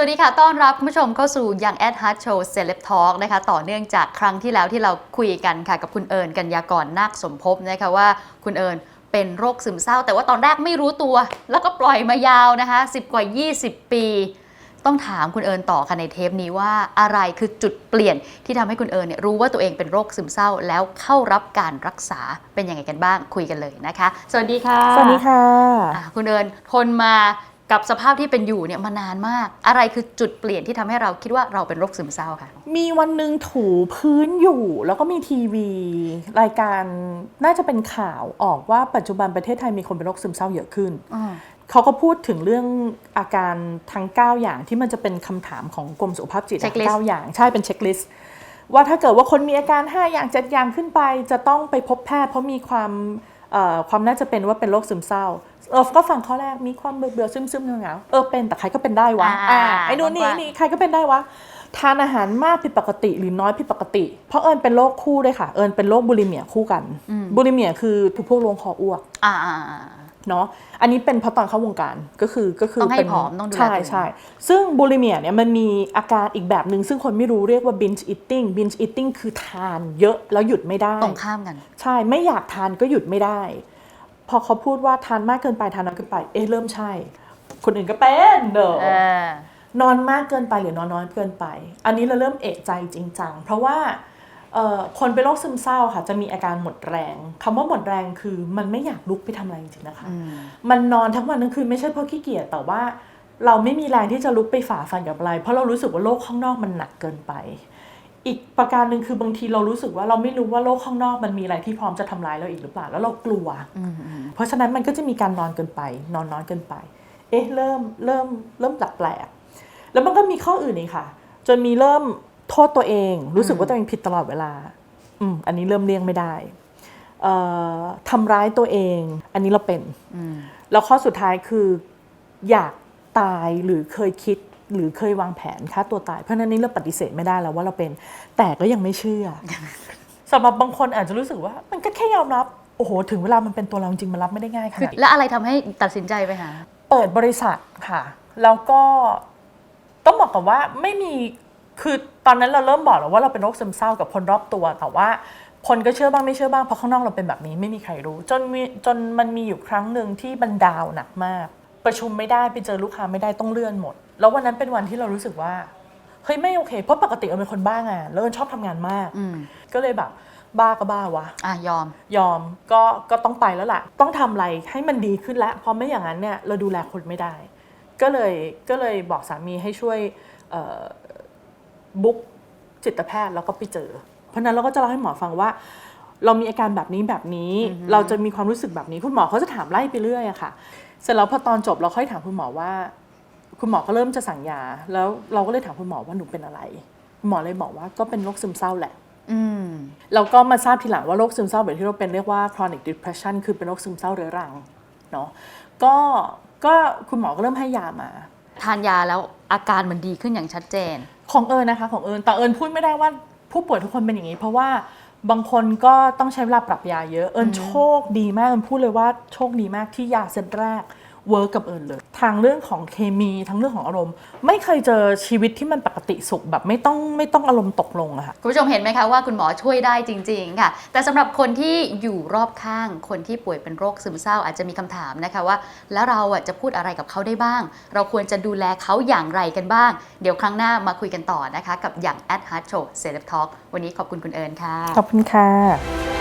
วัสดีค่ะ ต้อนรับคุณผู้ชมเข้าสู่ยังแอดฮาร์ดโชว์เซเลบทอล์กนะคะ ต่อเนื่องจากครั้งที่แล้วที่เราคุยกันค่ะ กับคุณเอิญกัญญากรนาคสมภพนะคะว่าคุณเอิญเป็นโรคซึมเศร้า แต่ว่าตอนแรกไม่รู้ตัว แล้วก็ปล่อยมายาวนะคะ 10 กว่า 20 ปี ต้องถามคุณเอิญต่อค่ะในเทปนี้ว่าอะไรคือจุดเปลี่ยนที่ทำให้คุณเอิญเนี่ยรู้ว่าตัวเองเป็นโรคซึมเศร้า แล้วเข้ารับการรักษาเป็นยังไงกันบ้างคุยกันเลยนะคะ สวัสดีค่ะ สวัสดีค่ะอะคุณเอิญทนมา กับสภาพที่เป็นอยู่เนี่ยมานานมาก อะไรคือจุดเปลี่ยนที่ทำให้เราคิดว่าเราเป็นโรคซึมเศร้าค่ะ มีวันหนึ่งถูพื้นอยู่ แล้วก็มีทีวี รายการน่าจะเป็นข่าวออกว่าปัจจุบันประเทศไทยมีคนเป็นโรคซึมเศร้าเยอะขึ้นเขาก็พูดถึงเรื่องอาการทั้ง 9 อย่างที่มันจะเป็นคำถามของกรมสุขภาพจิตอะ Checklist 9อย่างใช่เป็นเช็คลิสต์ว่าถ้าเกิดว่าคนมีอาการ 5 อย่าง7อย่างขึ้นไป จะต้องไปพบแพทย์เพราะมีความเอ่อ ความน่าจะเป็นว่าเป็นโรคซึมเศร้าเออก็ฟังข้อแรกมีความเบื่อเบื่อซึมซึมเหงาๆเออเป็นแต่ใครก็เป็นได้วะอ่าอ่าไอ้นู่นนี่ว่านี่ใครก็เป็นได้วะทานอาหารมากผิดปกติหรือน้อยผิดปกติ เพราะเอิญเป็นโรคคู่ด้วยค่ะ เอิญเป็นโรคบุลิเมียคู่กัน บุลิเมียคือถูกพวกลวงคออ้วกอ่าอ่าอ่า เนาะอันนี้เป็นเพราะตอนเข้าวงการก็คือก็คือต้องให้เป็นผอมต้องดูแลใช่ตัวเองใช่ซึ่งบูลิเมียเนี่ยมันมีอาการอีกแบบหนึ่งซึ่งคนไม่รู้เรียกว่า binge eating binge eating คือทานเยอะแล้วหยุดไม่ได้ตรงข้ามกัน ใช่ไม่อยากทานก็หยุดไม่ได้ พอเขาพูดว่าทานมากเกินไปทานน้อยเกินไปเอ๊ะเริ่มใช่ คนอื่นก็เป็นเด้อเออนอนมากเกินไปหรือนอนน้อยเกินไป อันนี้เราเริ่มเอกใจจริงจังเพราะว่าเอ่อ คนเป็นโรคซึมเศร้าค่ะจะมีอาการหมดแรงคำว่าหมดแรงคือมันไม่อยากลุกไปทำอะไรจริงๆนะคะ มันนอนทั้งวันทั้งคืนไม่ใช่เพราะขี้เกียจแต่ว่าเราไม่มีแรงที่จะลุกไปฝ่าฟันกับอะไร เพราะเรารู้สึกว่าโลกข้างนอกมันหนักเกินไป อีกประการหนึ่งคือบางทีเรารู้สึกว่าเราไม่รู้ว่าโลกข้างนอกมันมีอะไรที่พร้อมจะทำร้ายเราอีกหรือเปล่าแล้วเรากลัว เพราะฉะนั้นมันก็จะมีการนอนเกินไป นอนน้อยเกินไป เอ๊ะเริ่มเริ่มเริ่มแปลกๆแล้วมันก็มีข้ออื่นอีกค่ะ จนมีเริ่ม โทษตัวเอง รู้สึกว่าตัวเองผิดตลอดเวลาอืมอันนี้เริ่มเลี่ยงไม่ได้เอ่อทำร้ายตัวเอง อันนี้เราเป็นแล้วข้อสุดท้ายคืออยากตายหรือเคยคิดหรือเคยวางแผนฆ่าตัวตาย เพราะฉะนั้นนี่เราปฏิเสธไม่ได้แล้วว่าเราเป็น แต่ก็ยังไม่เชื่อสำหรับบางคนอาจจะรู้สึกว่า มันก็แค่ยอมรับ โอ้โห ถึงเวลามันเป็นตัวเราจริงมันรับไม่ได้ง่ายขคือนาดนี้แล้วอะไรทำให้ตัดสินใจไปหาเปิดบริษัทค่ะ แล้วก็ต้องบอกกับว่าไม่มี คือตอนนั้นเราเริ่มบอกแล้วว่าเราเป็นโรคซึมเศร้ากับคนรอบตัว แต่ว่าคนก็เชื่อบ้างไม่เชื่อบ้างเพราะข้างนอกเราเป็นแบบนี้ไม่มีใครรู้ จนมีจนมันมีอยู่ครั้งหนึ่งที่บันดาวหนักมาก ประชุมไม่ได้ไปเจอลูกค้าไม่ได้ต้องเลื่อนหมด แล้ววันนั้นเป็นวันที่เรารู้สึกว่าเฮ้ยไม่โอเค เพราะปกติเราเป็นคนบ้างานแล้วเราชอบทำงานมากอืมก็เลยแบบบ้าก็บ้าวะอะยอม ยอมก็ก็ต้องไปแล้วล่ะ ต้องทำอะไรให้มันดีขึ้นแล้วเพราะไม่อย่างนั้นเนี่ยเราดูแลคนไม่ได้ ก็เลยก็เลยบอกสามีให้ช่วย บุ๊กจิตแพทย์แล้วก็ไปเจอ เพราะฉะนั้นเราก็จะเล่าให้หมอฟังว่า เรามีอาการแบบนี้แบบนี้ เราจะมีความรู้สึกแบบนี้ คุณหมอเขาจะถามไล่ไปเรื่อยอะค่ะ เสร็จแล้วพอตอนจบเราค่อยถามคุณหมอว่า คุณหมอก็เริ่มจะสั่งยา แล้วเราก็เลยถามคุณหมอว่าหนูเป็นอะไรคุณหมอเลยบอกว่าก็เป็นโรคซึมเศร้าแหละอืมเราก็มาทราบทีหลังว่าโรคซึมเศร้าแบบที่เราเป็นเรียกว่า chronic depression คือเป็นโรคซึมเศร้าเรื้อรังเนาะก็ก็คุณหมอก็เริ่มให้ยามา ทานยาแล้วอาการมันดีขึ้นอย่างชัดเจน ของเอิญนะคะของเอิญแต่เอิญพูดไม่ได้ว่าผู้ป่วยทุกคนเป็นอย่างนี้ เพราะว่าบางคนก็ต้องใช้เวลาปรับยาเยอะ เอิญโชคดีมากเอิญพูดเลยว่าโชคดีมากที่ยาเซตแรก เวิร์กกับเอิญเลยทางเรื่องของเคมีทั้งเรื่องของอารมณ์ ไม่เคยเจอชีวิตที่มันปกติสุขแบบไม่ต้องไม่ต้องอารมณ์ตกลงอะค่ะคุณผู้ชมเห็นไหมคะว่าคุณหมอช่วยได้จริง ๆ ค่ะ แต่สำหรับคนที่อยู่รอบข้างคนที่ป่วยเป็นโรคซึมเศร้าอาจจะมีคำถามนะคะว่า แล้วเราอะจะพูดอะไรกับเขาได้บ้าง เราควรจะดูแลเขาอย่างไรกันบ้าง เดี๋ยวครั้งหน้ามาคุยกันต่อนะคะ กับอย่าง at heart show c e l e b talk วันนี้ขอบคุณคุณเอิญค่ะ ขอบคุณค่ะ